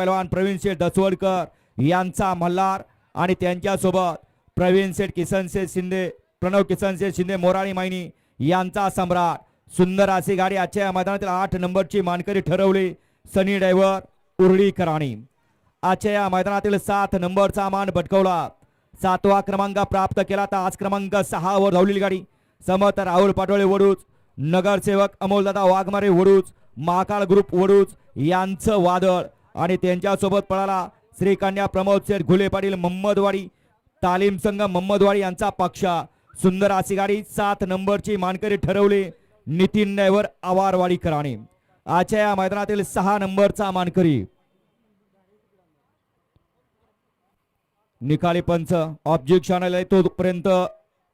पैलवान प्रवीण शेठ दसवडकर यांचा मल्हार आणि त्यांच्यासोबत प्रवीण शेठ किसन शेठ शिंदे प्रणव किसन शेठ शिंदे मोराळी मायनी यांचा सम्राट. सुंदर अशी गाडी आजच्या या मैदानातील आठ नंबरची मानकरी ठरवली. सनी ड्रायव्हर उर्ळीकराणी आजच्या या मैदानातील सात नंबरचा मान भटकवला. सातवा क्रमांक प्राप्त केला तर आज क्रमांक सहा वर धावलेली गाडी. समत राहुल पाटोळे वडूच नगरसेवक अमोलदादा वाघमारे वडूच महाकाळ ग्रुप वडूच यांचं वादळ. आणि त्यांच्यासोबत पळाला श्रीकन्या प्रमोद शेठ घुले पाटील मोहम्मदवाडी तालीम संघ मोहम्मदवाडी यांचा पक्ष. सुंदर अशी गाडी सात नंबरची मानकरी ठरवली नितीन नैवर आवारवाडी कराणे. आजच्या या मैदानातील सहा नंबरचा मानकरी. निकाली पंच ऑब्जेक्शन आलंय तोपर्यंत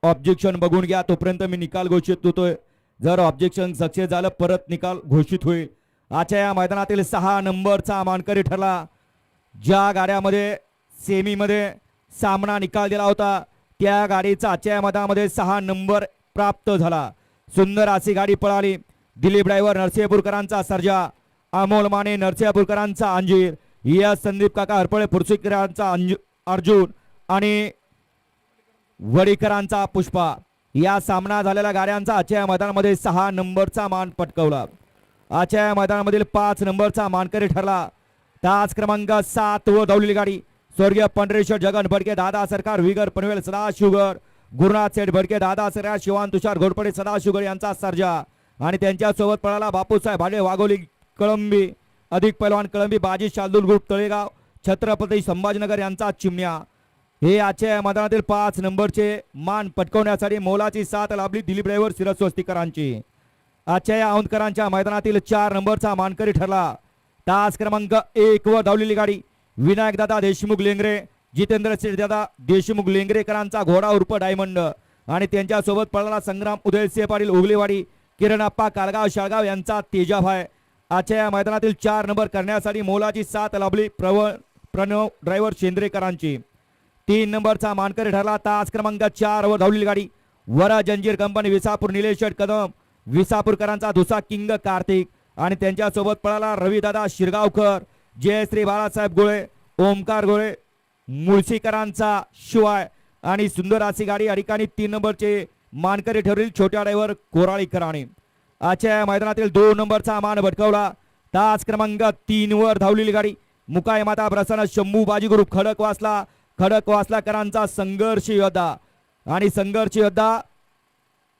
ऑब्जेक्शन बघून घ्या तोपर्यंत मी निकाल घोषित होतोय. जर ऑब्जेक्शन सक्सेस झालं परत निकाल घोषित होईल. आजच्या या मैदानातील सहा नंबरचा मानकरी ठरला. ज्या गाड्यामध्ये सेमीमध्ये सामना निकाल दिला होता त्या गाडीचा आजच्या या मैदानामध्ये सहा नंबर प्राप्त झाला. सुंदर अशी गाडी पळाली. दिलीप ड्रायव्हर नरसिंहपूरकरांचा सर्जा अमोल माने नरसिंहपूरकरांचा अंजीर या संदीप काका हरपळे फुरसुकरांचा अंजू अर्जुन आणि वडीकरांचा पुष्पा. या सामना झालेल्या गाड्यांचा आजच्या मैदानामध्ये सहा नंबरचा मान पटकवला. आजच्या मैदानामधील पाच नंबरचा मानकरी ठरला. तास क्रमांक सात व धावलेली गाडी. स्वर्गीय पंढरेश्वर जगन भडके दादा सरकार विगर पनवेल सदाशिवगर गुरुनाथ सेठ भडके दादा सरकार शिवान तुषार घोडपडे सदाशुगर यांचा सर्जा. आणि त्यांच्यासोबत पळाला बापूसाहेब भाडे वाघोली कळंबी अधिक पैलवान कळंबी बाजी शार्दूल ग्रुप तळेगाव छत्रपती संभाजीनगर यांचा चिमण्या. हे आजच्या मैदानातील पाच नंबरचे मान पटकवण्यासाठी मोलाची साथ लाभली दिलीप ड्रायव्हर सिरस्वस्तीकरांची आजच्या या औंदकरांच्या मैदानातील चार नंबरचा मानकरी ठरला. तास क्रमांक एक वर धावलेली गाडी. विनायक दादा देशमुख लेंगरे जितेंद्र शेठ दादा देशमुख लेंगरेकरांचा घोडा उर्फ डायमंड. आणि त्यांच्यासोबत पळाला संग्राम उदयसिंह पाटील उगलेवाडी किरणप्पा कालगाव शाळगाव यांचा तेजाभाय आजच्या या मैदानातील चार नंबर करण्यासाठी मोलाची साथ लाभली प्रव प्रणव ड्रायव्हर शेंद्रेकरांची. तीन नंबरचा मानकरी ठरला. तास क्रमांक चार वर धावलेली गाडी. वरा जंजीर कंपनी विसापूर निलेश कदम. विसापूरकरांचा दुसरा किंग कार्तिक आणि त्यांच्यासोबत पळाला रविदादा शिरगावकर जयश्री बाळासाहेब गोळे ओमकार गोळे मुळशीकरांचा शिवाय आणि सुंदर अशी गाडी या ठिकाणी तीन नंबरचे मानकरी ठरवली छोट्या ड्रायव्हर कोराळीकरांनी आजच्या या मैदानातील दोन नंबरचा मान भटकवला. तास क्रमांक तीन वर धावलेली गाडी. मुकाय माता प्रसन्न शंभू बाजीगुरु खडक वासला खडक वासलाकरांचा संघर्ष योद्धा आणि संघर्ष योद्धा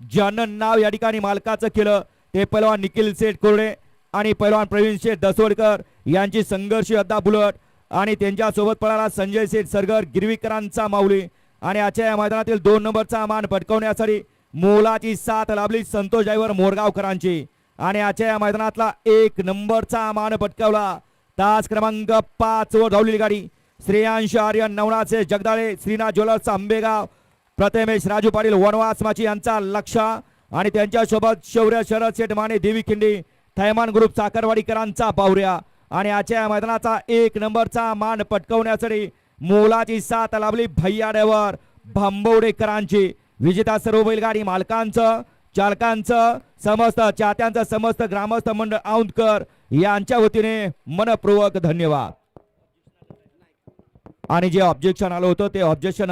ज्यानं नाव या ठिकाणी मालकाचं केलं ते पैलवान निखिल शेठ कोरडे आणि पैलवान प्रवीण शेठ दसोडकर यांची संघर्ष योद्धा बुलट आणि त्यांच्यासोबत पळाला संजय सेठ सरगर गिरवीकरांचा माऊली. आणि आजच्या या मैदानातील दोन नंबरचा मान पटकवण्यासाठी मोलाची साथ लाभली संतोष ड्रायव्हर मोरगावकरांची. आणि आजच्या या मैदानातला एक नंबरचा मान पटकावला तास क्रमांक पाच वर धावलेली गाडी. श्रेयांश आर्यन नवनाचे जगदाळे श्रीनाथ ज्वेलर्स आंबेगाव प्रथमेश राजू पाटील वनवासमाची यांचा लक्ष आणि त्यांच्यासोबत शौर्य शरद शेठ माने देवी खिंडी थैमान ग्रुप साखरवाडीकरांचा पावऱ्या. आणि आजच्या मैदानाचा एक नंबरचा मान पटकवण्यासाठी मोलाची साथ लाभली भैया भांबवडेकरांची विजेता सर्व बैलगाडी मालकांचं चालकांचं समस्त चाहत्यांचं समस्त ग्रामस्थ मंडळ औंधकर यांच्या वतीने मनपूर्वक धन्यवाद. आणि जे ऑब्जेक्शन आलं होतं ते ऑब्जेक्शन